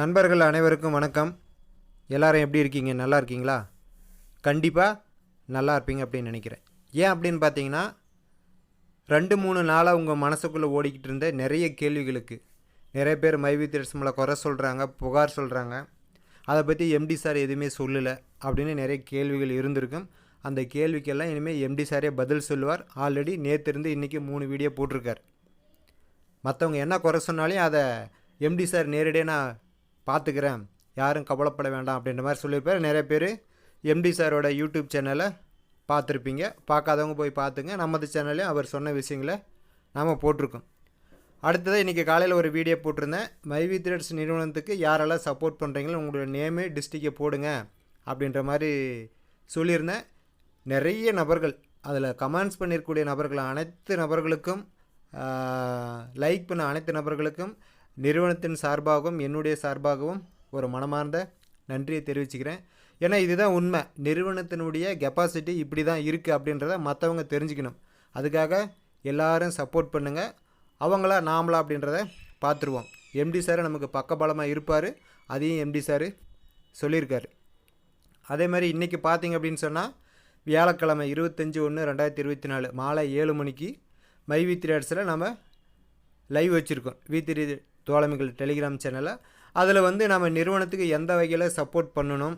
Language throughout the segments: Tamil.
நண்பர்கள் அனைவருக்கும் வணக்கம். எல்லாரும் எப்படி இருக்கீங்க? நல்லா இருக்கீங்களா? கண்டிப்பாக நல்லா இருப்பீங்க அப்படின்னு நினைக்கிறேன். ஏன் அப்படின்னு பார்த்தீங்கன்னா ரெண்டு மூணு நாளாக உங்கள் மனசுக்குள்ளே ஓடிக்கிட்டு இருந்த நிறைய கேள்விகளுக்கு நிறைய பேர் மைவி மேலே குறை சொல்கிறாங்க புகார் சொல்கிறாங்க அதை பற்றி எம்டி சார் எதுவுமே சொல்லலை அப்படின்னு நிறைய கேள்விகள் இருந்திருக்கும். அந்த கேள்விக்கெல்லாம் இனிமேல் எம்டி சாரே பதில் சொல்லுவார். ஆல்ரெடி நேற்றிருந்து இன்றைக்கி மூணு வீடியோ போட்டிருக்கார். மற்றவங்க என்ன குறை சொன்னாலையும் அதை எம்டி சார் நேரடியாக நான் பார்த்துக்கிறேன். யாரும் கவலைப்பட வேண்டாம் அப்படின்ற மாதிரி சொல்லியிருப்பார். நிறைய பேர் எம்டி சாரோட யூடியூப் சேனலை பார்த்துருப்பீங்க. பார்க்காதவங்க போய் பார்த்துங்க. நமது சேனல்லையும் அவர் சொன்ன விஷயங்களை நாம் போட்டிருக்கோம். அடுத்ததாக இன்றைக்கி காலையில் ஒரு வீடியோ போட்டிருந்தேன். மைவி த்ரெட்ஸ் நிறுவனத்துக்கு யாரெல்லாம் சப்போர்ட் பண்ணுறீங்களோ உங்களோட நேமு டிஸ்ட்ரிக்டை போடுங்க அப்படின்ற மாதிரி சொல்லியிருந்தேன். நிறைய நபர்கள் அதில் கமெண்ட்ஸ் பண்ணியிருக்கக்கூடிய நபர்கள் அனைத்து நபர்களுக்கும் லைக் பண்ண அனைத்து நபர்களுக்கும் நிறுவனத்தின் சார்பாகவும் என்னுடைய சார்பாகவும் ஒரு மனமார்ந்த நன்றியை தெரிவிச்சுக்கிறேன். ஏன்னா இதுதான் உண்மை. நிறுவனத்தினுடைய கெப்பாசிட்டி இப்படி தான் இருக்குது அப்படின்றத மற்றவங்க தெரிஞ்சுக்கணும். அதுக்காக எல்லோரும் சப்போர்ட் பண்ணுங்கள் அவங்களா நாமளா அப்படின்றத பார்த்துருவோம். எம்டி சார் நமக்கு பக்கபலமாக இருப்பார். அதையும் எம்டி சார் சொல்லியிருக்காரு. அதே மாதிரி இன்றைக்கி பார்த்தீங்க அப்படின்னு சொன்னால் வியாழக்கிழமை இருபத்தஞ்சி ஒன்று ரெண்டாயிரத்தி இருபத்தி நாலு மாலை ஏழு மணிக்கு மை வி த்ரீ த்ரேட்ஸில் நம்ம லைவ் வச்சுருக்கோம். வி த்ரீ தோழமைகள் டெலிகிராம் சேனலில். அதில் வந்து நம்ம நிறுவனத்துக்கு எந்த வகையில் சப்போர்ட் பண்ணணும்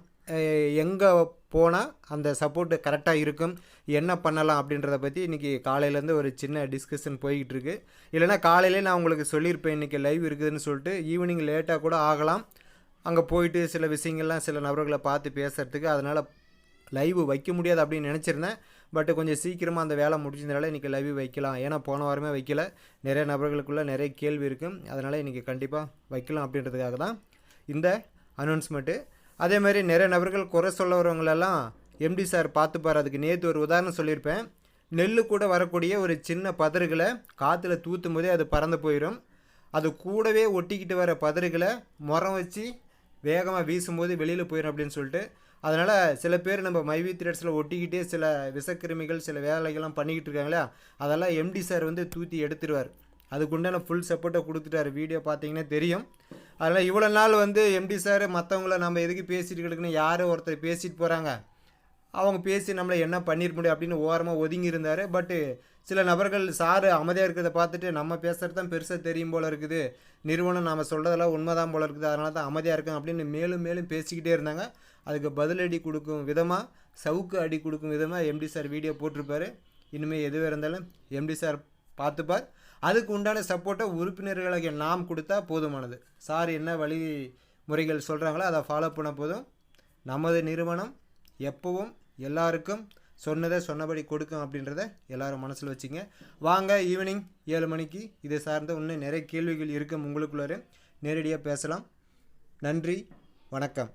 எங்கே போனால் அந்த சப்போர்ட்டு கரெக்டாக இருக்கும் என்ன பண்ணலாம் அப்படின்றத பற்றி இன்றைக்கி காலையிலேருந்து ஒரு சின்ன டிஸ்கஷன் போய்கிட்டு இருக்கு. இல்லைனா காலையிலே நான் உங்களுக்கு சொல்லியிருப்பேன் இன்றைக்கி லைவ் இருக்குதுன்னு சொல்லிட்டு ஈவினிங் லேட்டாக கூட ஆகலாம். அங்கே போயிட்டு சில விஷயங்கள்லாம் சில நபர்களை பார்த்து பேசுகிறதுக்கு அதனால் லைவ் வைக்க முடியாது அப்படின்னு நினச்சிருந்தேன். பட் கொஞ்சம் சீக்கிரமாக அந்த வேலை முடிச்சதுனால இன்றைக்கி லைவ் வைக்கலாம். ஏன்னா போன வாரமே வைக்கல. நிறைய நபர்களுக்குள்ளே நிறைய கேள்வி இருக்கும் அதனால் இன்றைக்கி கண்டிப்பாக வைக்கலாம் அப்படின்றதுக்காக தான் இந்த அனௌன்ஸ்மெண்ட்டு அதே மாதிரி நிறைய நபர்கள் குறை சொல்ல வரவங்களெல்லாம் எம்டி சார் பார்த்துப்பார். அதுக்கு நேற்று ஒரு உதாரணம் சொல்லியிருப்பேன். நெல் கூட வரக்கூடிய ஒரு சின்ன பதறுகளை காற்றுல தூத்தும் போதே அது பறந்து போயிடும் அது கூடவே ஒட்டிக்கிட்டு வர பதறுகளை முறம் வச்சு வேகமாக வீசும்போது வெளியில் போயிடும் அப்படின்னு சொல்லிட்டு அதனால் சில பேர் நம்ம மைவி த்ரெட்ஸில் ஒட்டிக்கிட்டே சில விஷக்கிருமிகள் சில வேலைகள்லாம் பண்ணிக்கிட்டு இருக்காங்களா அதெல்லாம் எம்டி சார் வந்து தூத்தி எடுத்துருவார். அதுக்குண்டான ஃபுல் சப்போர்ட்டை கொடுத்துட்டாரு. வீடியோ பார்த்தீங்கன்னா தெரியும். அதனால் இவ்வளோ நாள் வந்து எம்டி சார் மற்றவங்கள நம்ம எதுக்கு பேசிட்டு கிடக்குன்னு யாரோ ஒருத்தர் பேசிட்டு போகிறாங்க அவங்க பேசி நம்மளை என்ன பண்ணிட முடியும் அப்படின்னு ஓரமாக ஒதுங்கி இருந்தார். பட்டு சில நபர்கள் சாரு அமைதியாக இருக்கிறத பார்த்துட்டு நம்ம பேசுகிறது தான் பெருசாக தெரியும் போல் இருக்குது. நிறுவனம் நாம் சொல்கிறதெல்லாம் உண்மைதான் போல் இருக்குது. அதனால தான் அமைதியாக இருக்கும் அப்படின்னு மேலும் மேலும் பேசிக்கிட்டே இருந்தாங்க. அதுக்கு பதிலடி கொடுக்கும் விதமாக சவுக்கு அடி கொடுக்கும் விதமாக எம்டி சார் வீடியோ போட்டிருப்பார். இனிமேல் எதுவாக இருந்தாலும் எம்டி சார் பார்த்துப்பார். அதுக்கு உண்டான சப்போர்ட்டை உறுப்பினர்களுக்கு நாம் கொடுத்தா போதுமானது. சார் என்ன வழி முறைகள் சொல்கிறாங்களோ அதை ஃபாலோ பண்ண போதும். நமது நிறுவனம் எப்பவும் எல்லாருக்கும் சொன்னதை சொன்னபடி கொடுக்கும் அப்படின்றத எல்லாரும் மனசில் வச்சுங்க. வாங்க ஈவினிங் ஏழு மணிக்கு இதை சார்ந்த இன்னும் நிறைய கேள்விகள் இருக்கும் உங்களுக்குள்ளார நேரடியாக பேசலாம். நன்றி வணக்கம்.